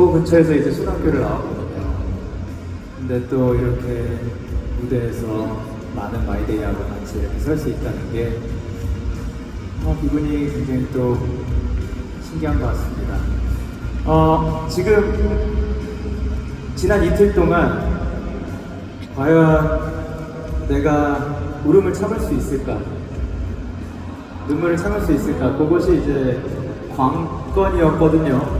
그 근처에서 이제 초등학교를 나왔거든요. 근데 또 이렇게 무대에서 많은 마이데이하고 같이 이렇게 설 수 있다는 게 어, 기분이 굉장히 또 신기한 것 같습니다. 어, 지금 지난 이틀 동안 과연 내가 울음을 참을 수 있을까? 눈물을 참을 수 있을까? 그것이 이제 관건이었거든요.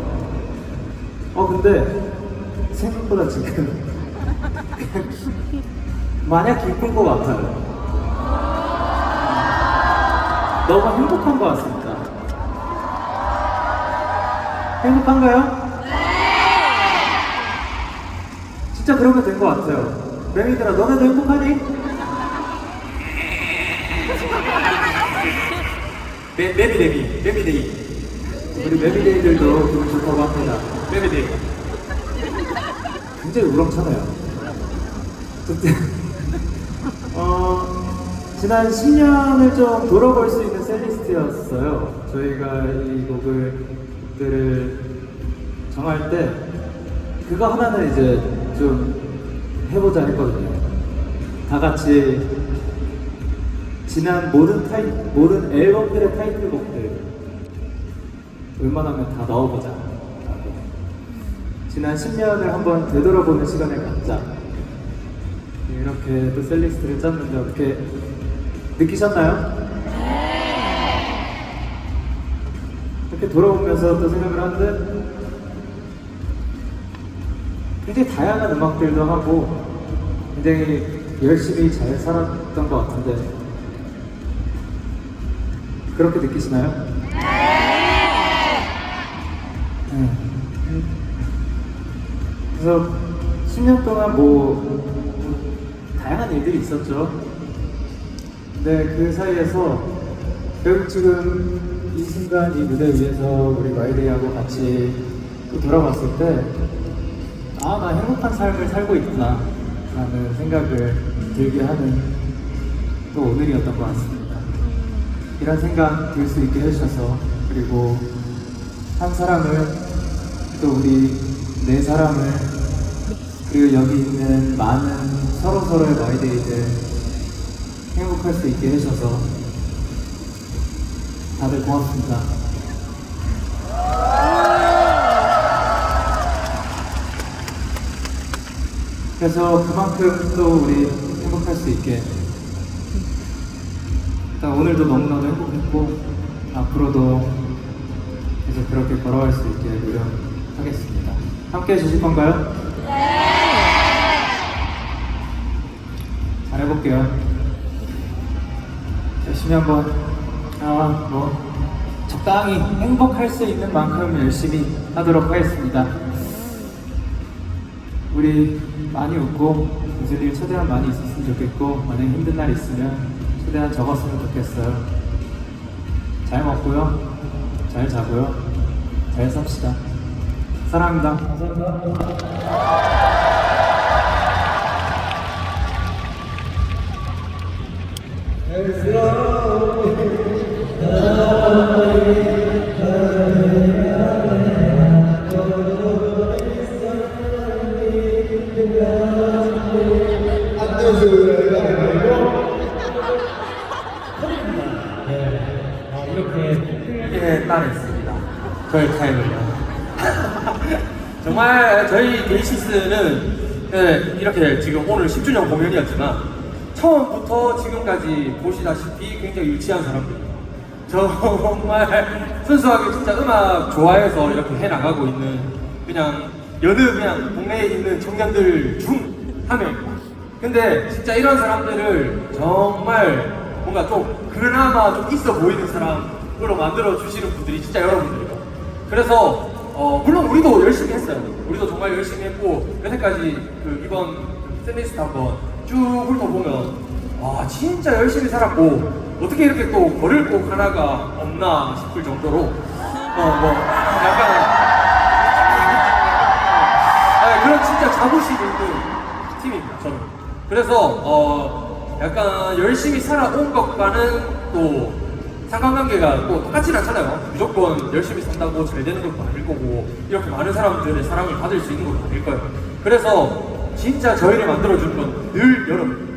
어, 근데 생각보다 지금 마냥 기쁜 것 같아요. 너무 행복한 것 같습니다. 행복한가요? 진짜 그러면 된 것 같아요. 매미들아, 너네도 행복하니? 매, 매비데이, 매비데이, 우리 매미데이들도 기분 좋다고 합니다. 매비데이. 굉장히 우렁차네요. 어쨌든, 어, 지난 10년을 좀 돌아볼 수 있는 셀리스트였어요. 저희가 이 곡을, 들을 정할 때, 그거 하나는 이제 좀 해보자 했거든요. 다 같이 지난 모든 타이, 모든 앨범들의 타이틀곡들 웬만하면 다 넣어보자. 지난 10년을 한번 되돌아보는 시간을 갖자. 이렇게 또 셀리스트를 짰는데 어떻게 느끼셨나요? 이렇게 돌아보면서 또 생각을 하는데 굉장히 다양한 음악들도 하고 굉장히 열심히 잘 살았던 것 같은데 그렇게 느끼시나요? 그래서 10년 동안 뭐 다양한 일들이 있었죠. 근데 그 사이에서 결국 지금 이 순간 이 무대 위에서 우리 마이데이하고 같이 또 돌아봤을 때 아, 나 행복한 삶을 살고 있구나 라는 생각을 들게 하는 또 오늘이었던 것 같습니다. 이런 생각 들 수 있게 해주셔서 그리고 한 사람을 또 우리 네 사람을 그리고 여기 있는 많은 서로 서로의 마이데이들 행복할 수 있게 해주셔서 다들 고맙습니다. 그래서 그만큼 또 우리 행복할 수 있게 일단 오늘도 너무나도 행복했고 앞으로도 계속 그렇게 걸어갈 수 있게 노력하겠습니다. 함께 해주실 건가요? 잘 해볼게요. 열심히 한번 아 뭐 적당히 행복할 수 있는 만큼 열심히 하도록 하겠습니다. 우리 많이 웃고 무슨 일 최대한 많이 있었으면 좋겠고 만약 힘든 날 있으면 최대한 적었으면 좋겠어요. 잘 먹고요, 잘 자고요, 잘 삽시다. 사랑합니다. 감사합니다. 크게 따냈습니다. 저의 타임을요. 정말 저희 데이시스는 네, 이렇게 지금 오늘 10주년 공연이었지만 처음부터 지금까지 보시다시피 굉장히 유치한 사람들이에요. 정말 순수하게 진짜 음악 좋아해서 이렇게 해 나가고 있는 그냥 여느 그냥 동네에 있는 청년들 중 한 명입니다. 근데 진짜 이런 사람들을 정말 뭔가 좀 그나마 좀 있어 보이는 사람으로 만들어 주시는 분들이 진짜 여러분들이에요. 그래서 어, 물론 우리도 열심히 했어요. 우리도 정말 열심히 했고 여태까지 그 이번 샌리스트 한번 쭉 훑어보면 와 진짜 열심히 살았고 어떻게 이렇게 또 버릴 곡 하나가 없나 싶을 정도로 어뭐 약간 아, 그런 진짜 자부심 있는 팀입니다, 저는. 그래서, 어, 약간 열심히 살아온 것과는 또 상관관계가 또 똑같진 않잖아요. 무조건 열심히 산다고 잘 되는 것도 아닐 거고 이렇게 많은 사람들의 사랑을 받을 수 있는 것도 아닐 거예요. 그래서 진짜 저희를 만들어준 건 늘 여러분.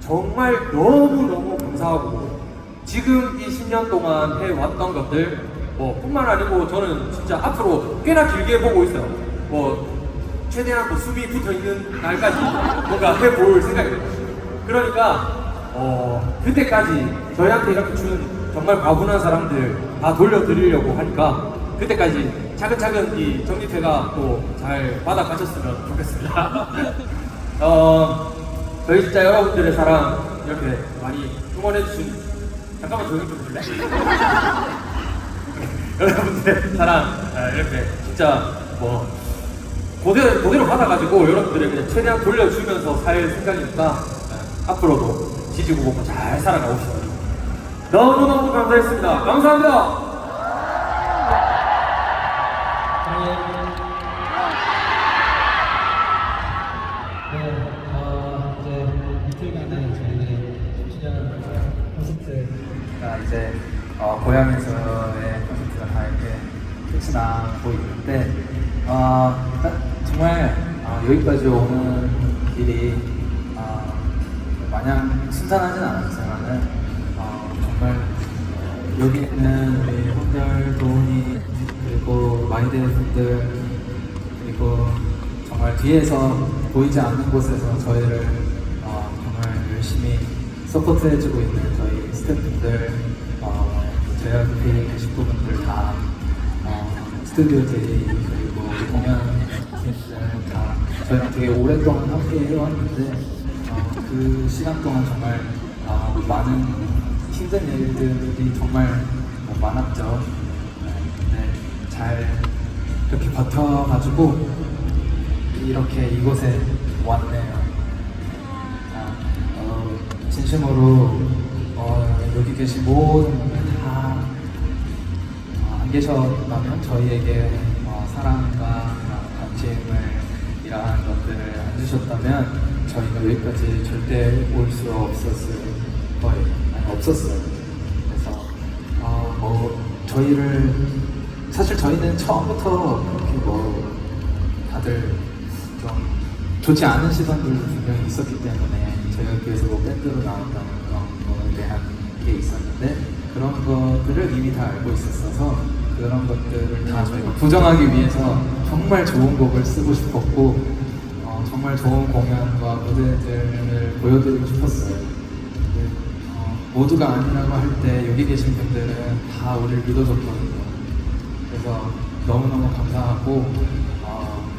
정말 너무너무 감사하고 지금 이 10년 동안 해왔던 것들 뭐 뿐만 아니고 저는 진짜 앞으로 꽤나 길게 보고 있어요. 뭐 최대한 뭐 수비 붙어 있는 날까지 뭔가 해볼 생각입니다. 그러니까 어 그때까지 저희한테 이렇게 준 정말 과분한 사람들 다 돌려드리려고 하니까 그때까지 차근차근 이 정립회가 또 잘 받아가셨으면 좋겠습니다. 어 저희 진짜 여러분들의 사랑 이렇게 많이 응원해 주신 잠깐만 조용히 좀 해줄래? 여러분들의 사랑 아, 이렇게 진짜 뭐 그대로, 그대로 받아가지고 여러분들의 그냥 최대한 돌려주면서 살 생각이니까 아, 앞으로도 지지고 보고 잘 살아가봅시다. 너무너무 감사했습니다. 감사합니다. 고향에서의 콘서트가 다 이렇게 끝이 나고 있는데 어, 일단 정말 어, 여기까지 오는 길이 어, 마냥 순탄하진 않았지만은 어, 정말 어, 여기 있는 우리 혼들 도훈이 그리고 마이데이 분들 그리고 정말 뒤에서 보이지 않는 곳에서 저희를 어, 정말 열심히 서포트해주고 있는 저희 스태프분들, 어, JYP 식구분들 다 어, 스튜디오 제이 그리고 공연 다 저희랑 되게 오랫동안 함께 해왔는데 어, 그 시간 동안 정말 어, 많은 힘든 일들이 정말 어, 많았죠. 네, 잘 이렇게 버텨가지고 이렇게 이곳에 왔네요. 아, 어, 진심으로 어, 여기 계신 모든 분들 안 계셨다면 저희에게 어, 사랑과 관심을 이러한 것들을 안 주셨다면 저희가 여기까지 절대 올 수 없었을 거예요. 아니 없었어요. 그래서 어, 뭐 저희를 사실 저희는 처음부터 그렇게 뭐 다들 좀 좋지 않은 시선들도 분명히 있었기 때문에 저희가 그래서 뭐 밴드로 나온다는 그런 거에 대한 게 있었는데 그런 것들을 이미 다 알고 있었어서 그런 것들을 다 저희가 부정하기 위해서 정말 좋은 곡을 쓰고 싶었고 어, 정말 좋은 공연과 무대들을 보여드리고 싶었어요. 어, 모두가 아니라고 할 때 여기 계신 분들은 다 우리를 믿어줬거든요. 그래서 너무너무 감사하고 어,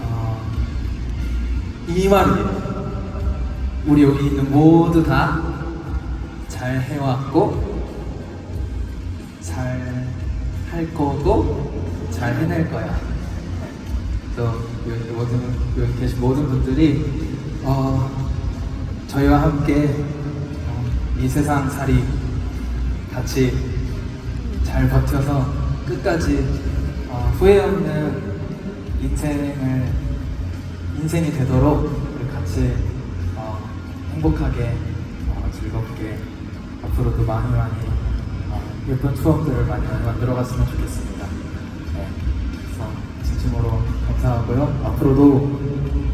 어, 이 말입니다. 우리 여기 있는 모두 다 잘 해왔고 잘 할 거고 잘 해낼 거야. 또 여기 모든 여기 계신 모든 분들이 어, 저희와 함께 어, 이 세상 살이 같이 잘 버텨서 끝까지 어, 후회 없는 인생을 인생이 되도록 같이 어, 행복하게 어, 즐겁게 앞으로도 많이 많이 어, 예쁜 추억들을 많이 많이 만들어갔으면 좋겠습니다. 네, 그래서 진심으로 감사하고요. 앞으로도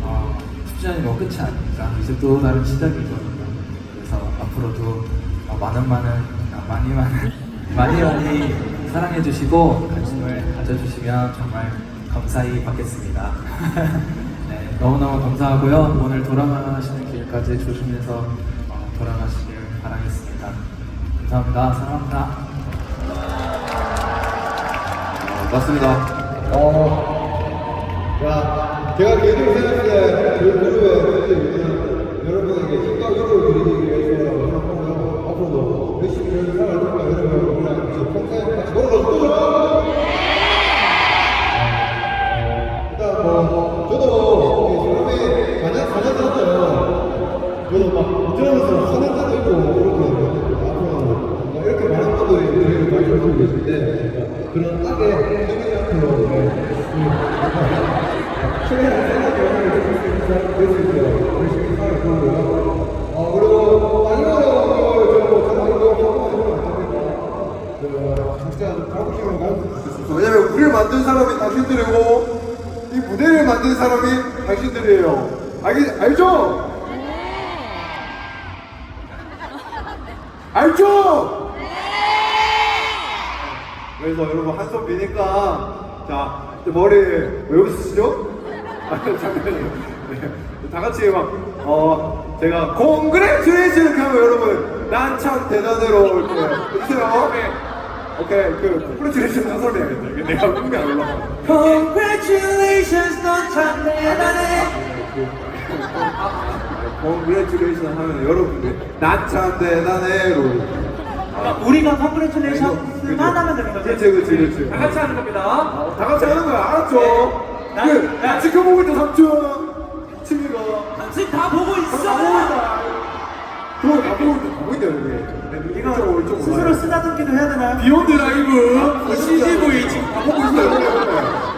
어, 10주년이 뭐 끝이 아닙니다. 이제 또 다른 시작이거든요. 그래서 앞으로도 어, 많은 많은 아, 많이 많은 많이 많이 사랑해 주시고 관심을 가져주시면 정말 감사히 받겠습니다. 네, 너무너무 감사하고요. 오늘 돌아가시는 길까지 조심해서 어, 돌아가시길 바라겠습니다. 감사합니다. 사랑합니다. 맞습니다. 어, 야, 제가 개인적으로 생각할 때, 저희 그룹의 여러분에게 힘과 위로를 드리기 위해서라고 생각하고요. 앞으로도 열심히 저희 살아갈 테니까 여러분, 우리랑 평생 같이 걸어가서 또 일단 뭐, 저도 이 졸업에 4년, 4년 됐잖아요. 저도 막, 들으면서 화낸 예, 게 왜냐면 우리를 만든 사람이 당신들이고 이 무대를 만든 사람이 당신들이에요. 알기, 알죠? 네. 알죠? 그래서 여러분 한손 비니까 자 이제 머리 왜 웃으시죠? 아 잠깐만요. 네. 다 같이 막 어 제가 콩그레츄레이션 이렇게 하면 여러분 난 참 대단해로 이렇게 해주세요. 오케이 그 콩그레츄레이션 한 소리 해야겠다. 이게 내가 음이 안 올라가. Congratulations, 넌참 대단해. 콩그레츄레이션 하면 여러분들 난 참 대단해로. 우리가 컨그레츄레이션만 하면 되는 거지? 그렇지 그렇지 그렇지. 다. 같이 하는 겁니다. 다 같이 하는 거야. 알았죠? 나- 그, 나- 지켜보고 있다 삼촌. 친구가 당신 다 보고 다 있어! 보고 있다. 그거 다 보고 있다 보고 있다 여기. 이거 이쪽으로 이쪽으로 스스로 쓰다듬기도 해야 되나요? 비욘드 라이브. CGV 지금 다 보고 있어요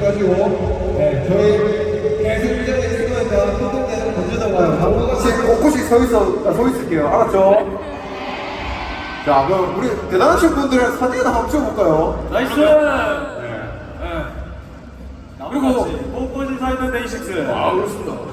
가지고 네, 저희 계속 일정이 있을 거니까 힘들 때는 던져다가 방금같이 곳곳이 서 있어 서 있을게요 알았죠? 자 그럼 우리 대단하신 분들의 사진 한번 찍어볼까요? 나이스! 그리고 그리고 뽀뽀진 사이드 데이식스 아 그렇습니다.